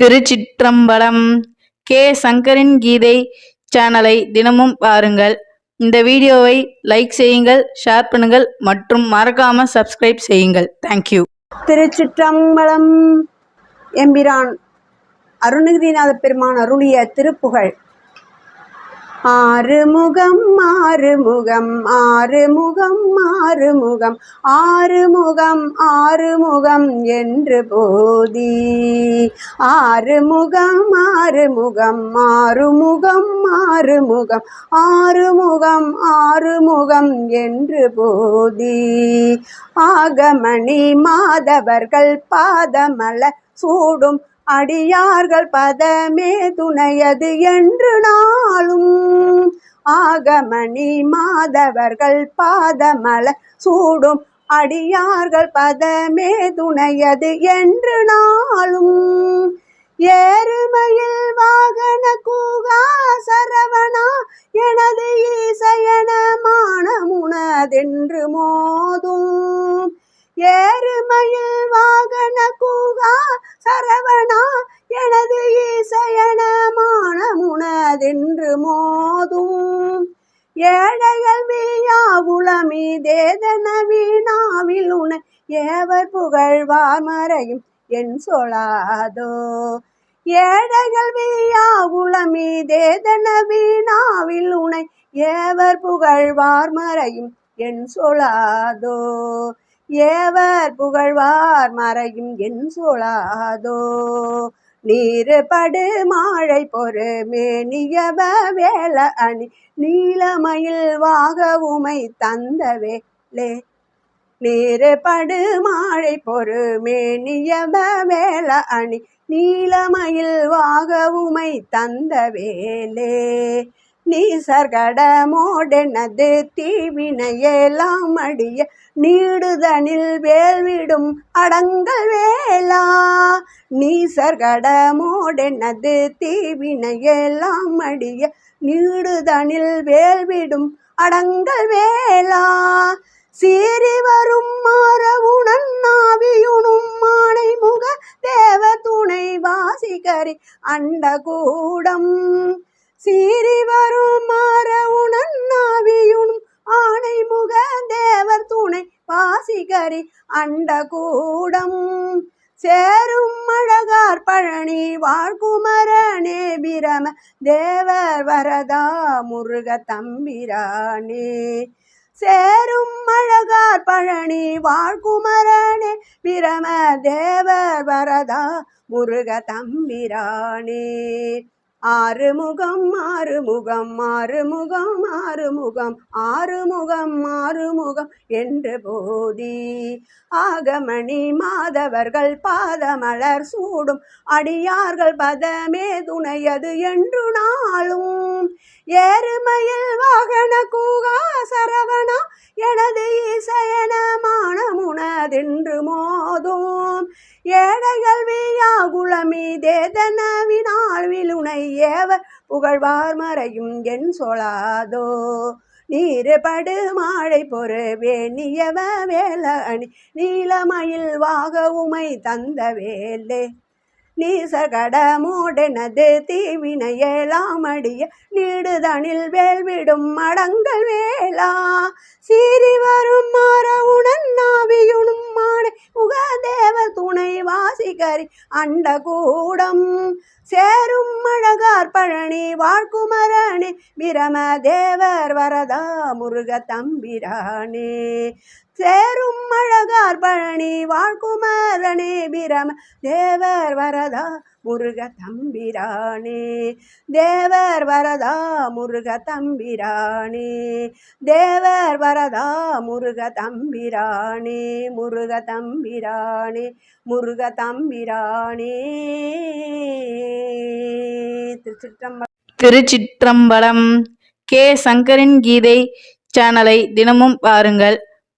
திருச்சிற்றம்பலம் K. சங்கரின் கீதை சேனலை தினமும் பாருங்கள். இந்த வீடியோவை லைக் செய்யுங்கள் ஷேர் பண்ணுங்கள் மற்றும் மறக்காம சப்ஸ்கிரைப் செய்யுங்கள். தேங்க்யூ திருச்சிற்றம்பலம் எம்பிரான் அருணகிரிநாத பெருமான் அருளிய திருப்புகழ். ஆறுமுகம் ஆறுமுகம் ஆறுமுகம் ஆறுமுகம் ஆறுமுகம் ஆறுமுகம் என்று போதி. ஆறுமுகம் ஆறுமுகம் ஆறுமுகம் ஆறுமுகம் ஆறுமுகம் ஆறுமுகம் என்று போதி. ஆகமணி மாதவர்கள் பாதமல சூடும் அடியார்கள் பதமே துணையது என்று நாளும். ஆகமணி மாதவர்கள் பாதமல சூடும். அடியார்கள் பதமே துணையது என்று நாளும். ஏறுமையில் வாக ஏறுமையில் வாகன கூகா சரவணா எனது ஈசையன மானமுனதென்று மோதும். ஏழைகள் வீயா உளமி தேதன வீணாவில் உன ஏவர் புகழ்வார் மறையும் என் சொலாதோ ஏழைகள் வீயா உளமி தேதன வீணாவில் உனை ஏவர் புகழ்வார் மறையும் என் சொலாதோ ஏவர் புகழ்வார் மறையும் என் சொலாதோ நீரு படு மாழை பொறு மேனியவ வேல அணி நீலமயில் வாக உமை தந்தவேலே நீரு படு மாழை பொறு மேனியவ வேல அணி நீலமயில் வாக உமை தந்தவேலே நீசர்கடமோடெனது தீவினையெல்லாம் அடிய நீடுதனில் வேல்விடும் அடங்கல் வேளா. நீசர்கடமோடெனது தீவினையெல்லாம் அடிய நீடுதனில் வேல்விடும் அடங்கல் வேளா. சீறி வரும் மாறவுணன் நாவியுணும் மானை முக தேவ துணை வாசிகரி அண்ட கூடம் சீறி வரும் மாறவுணன் நாவியுணும் ஆணை முக தேவர் துணை பாசிகரி அண்ட கூடம். சேரும் அழகார் பழனி வாழ்குமரனே பிரம தேவர் வரதா முருக தம்பிரானே. சேரும் அழகார் பழனி வாழ்குமரனே பிரம தேவர் வரதா முருக தம்பிரானே. ஆறுமுகம் ஆறுமுகம் ஆறுமுகம் ஆறுமுகம் ஆறுமுகம் ஆறுமுகம் என்று போதி. ஆகமணி மாதவர்கள் பாதமலர் சூடும் அடியார்கள் பதமே துணையது என்று நாளும். ஏறுமையில் வாகன கூகா சரவணா எனது இசையன முனதென்றுமோ ஏழைகள் வீயா குளமி தேதனவினால் விழுனை ஏவ புகழ்வார் மறையும் என் சொலாதோ நீரு படு மாழை பொறு வேணியவ வேல அணி நீலமயில் வாக உமை தந்த வேலே. நீசகடமோடெனது தீவினையேலாம் அடிய நீடுதனில் வேல்விடும் மடங்கள் வேளா சீறி வரும் மாறவுடன் கரி அண்டகூடம். சேரும் அழகார் பழனி வாழ்குமரணி பிரம தேவர் வரதா முருக தம்பிரானே சேரும் அழகார் பழனி வாழ்குமரனே பிரம தேவர் வரதா முருக தம்பிரானே. தேவர் வரதா முருக தம்பிரானே. தேவர் வரதா முருக தம்பிரானே. முருக தம்பிரானே. முருக தம்பிரானே. திருச்சிற்றம்பலம். திருச்சிற்றம்பலம் கே சங்கரின் கீதை சேனலை தினமும் பாருங்கள்.